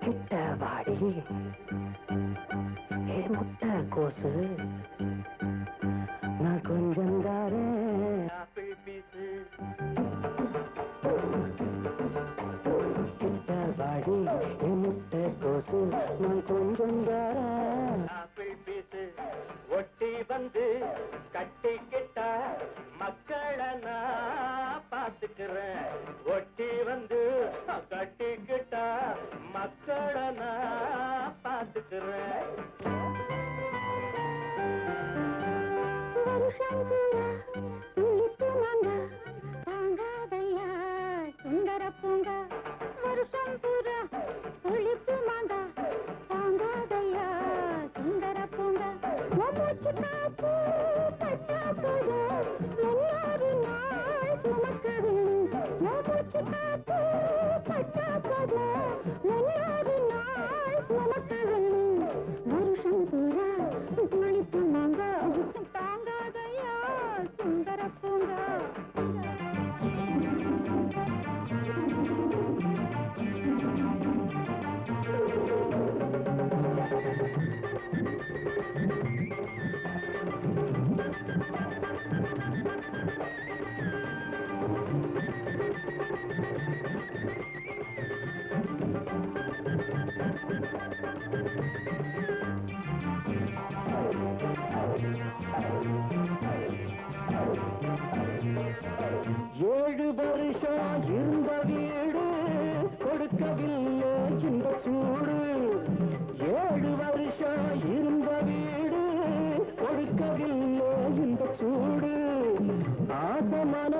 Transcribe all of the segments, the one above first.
கிட்ட வாடி ஏ முட்டை கோசு நான் கொஞ்சம் தாரேன் கிட்ட வாடி ஏ முட்டை கோசு நான் ஒட்டி வந்து கட்டிக்கிட்டா மக்கள நான் பார்த்துக்கிறேன்.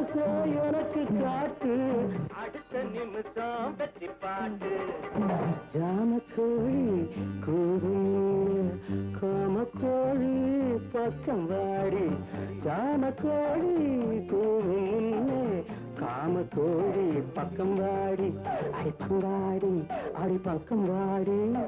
ஆசை எனக்கு காட்டு. அடுத்த நிமிஷம் வெற்றி பாட்டு. ஜாமக்கோழி கூறும் காமக்கோழி பக்கம் வாடி. ஜாமக்கோழி கூறும் காமக்கோழி பக்கம் வாடி. அடி பங்காடி அடி பக்கம் வாடி.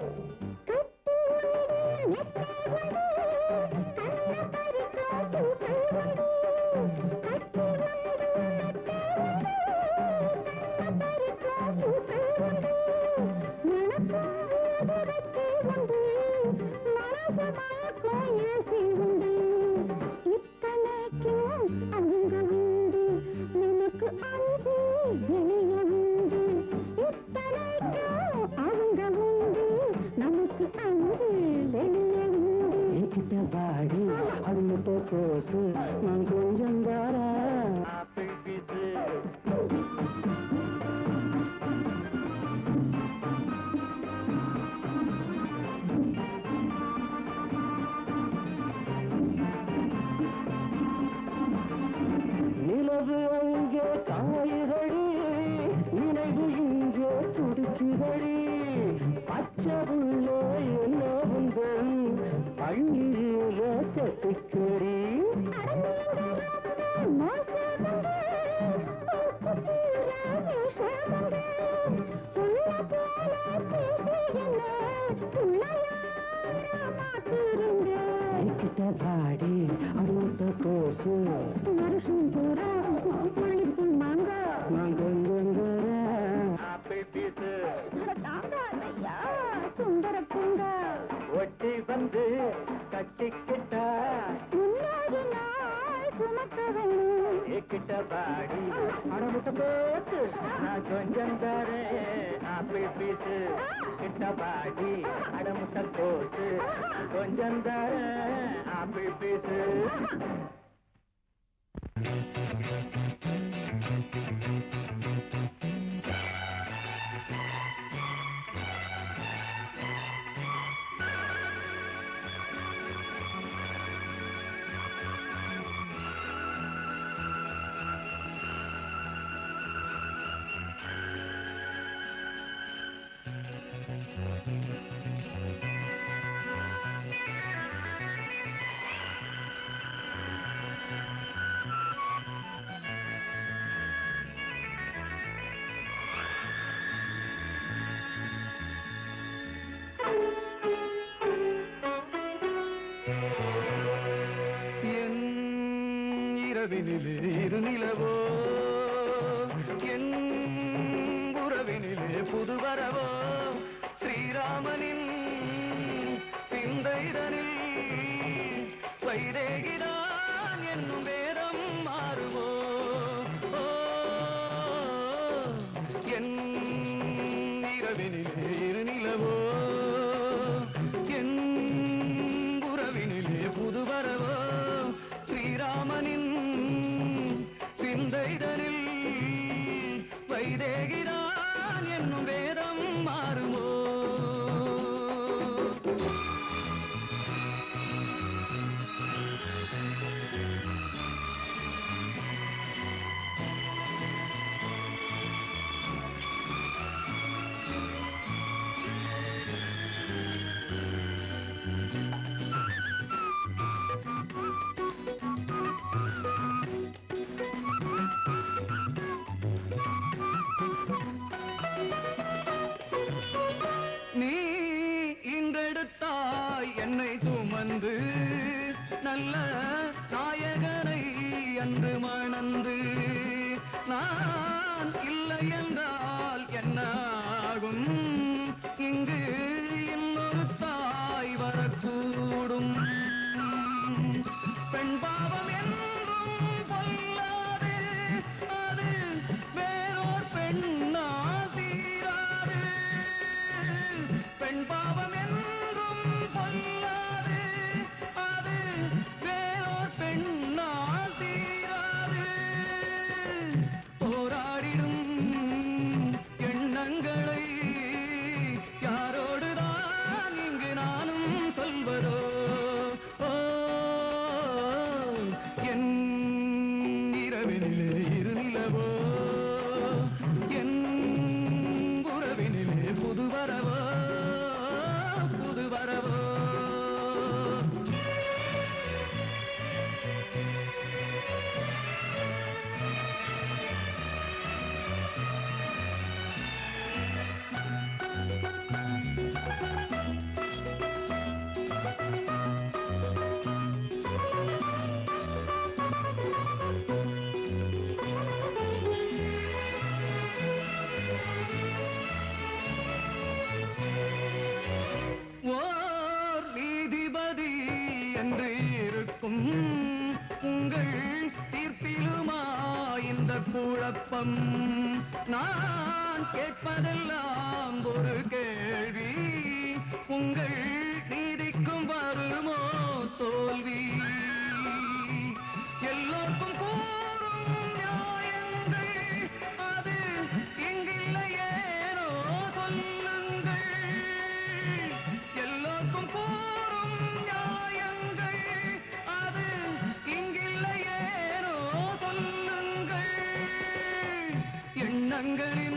கோசு நான் கொஞ்சம் வாரா நிலவு அங்கே காய்கறி நினைவு இங்கே துடிக்குதடி. பச்சை உள்ளே என்ன உங்கள் பள்ளியில செத்துக்கடி கட்டிக்கிட்டா முன்னாடி நாள் சுமக்க வேணும் எக்கிட்ட பாடி. அடமுட்ட பேசு. நான் கொஞ்சம் தரேன் ஆப்பிள் பீஸு கிட்ட பாடி. அடமுட்ட கோசு. கொஞ்சம் தரேன் ஆப்பிள் பீஸு வரவோ வானினிலே இரு நிலவோ? गुण விருப்பம். நான் கேட்பதெல்லாம் ஒரு கேள்வி. உங்கள் எண்ணங்களின்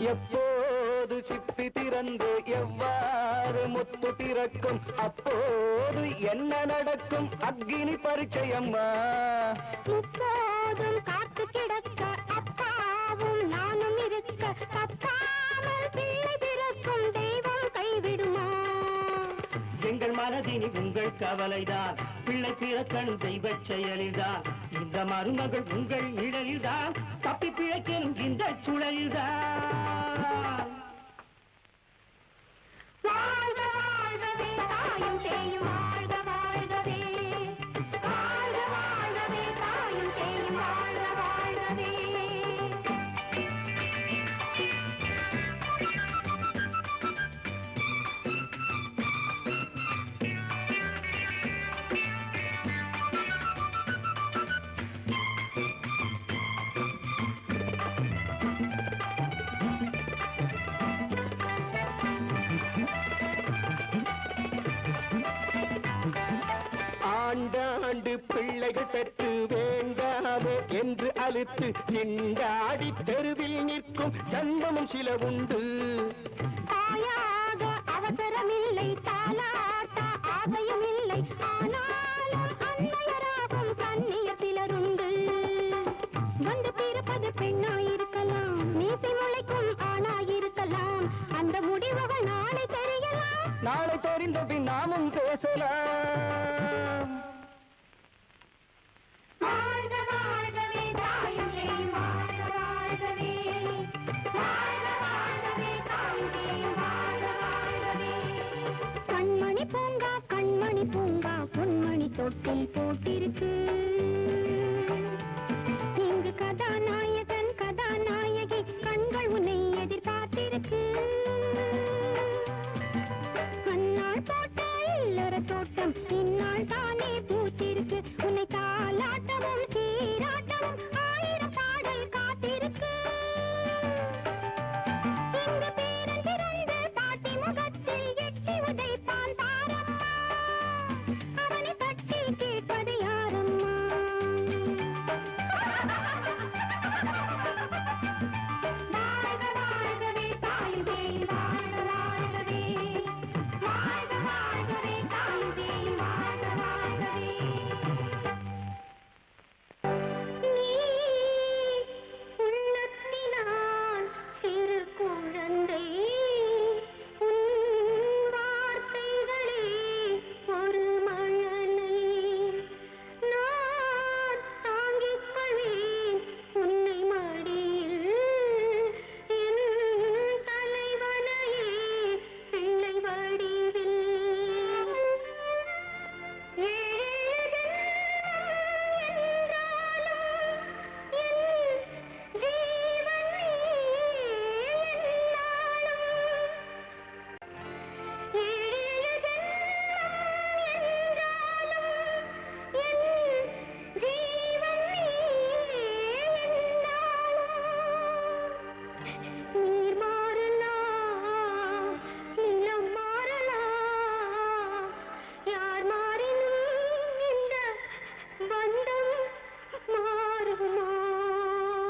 எப்போது சிப்பி திறந்து எவ்வாறு முத்து திறக்கும்? அப்போது என்ன நடக்கும்? அக்னி பரிச்சயம்மா முப்போதும் காத்து கிடக்க அப்பாவும் நானும் இருக்க தப்பாமல் பிள்ளை பிறக்கும் தெய்வம் கைவிடுமா? எங்கள் மனதினி உங்கள் கவலைதான் பிள்ளை பிறக்கணும் தெய்வ செயலில்தான். இந்த மருமகள் உங்கள் நிழலில்தான் தப்பி பிழைக்கணும் இந்த சுழலில்தான். என்று அழுத்து திண்டாடி தெருவில் நிற்கும் ஜன்மமும் சில உண்டு Thank you.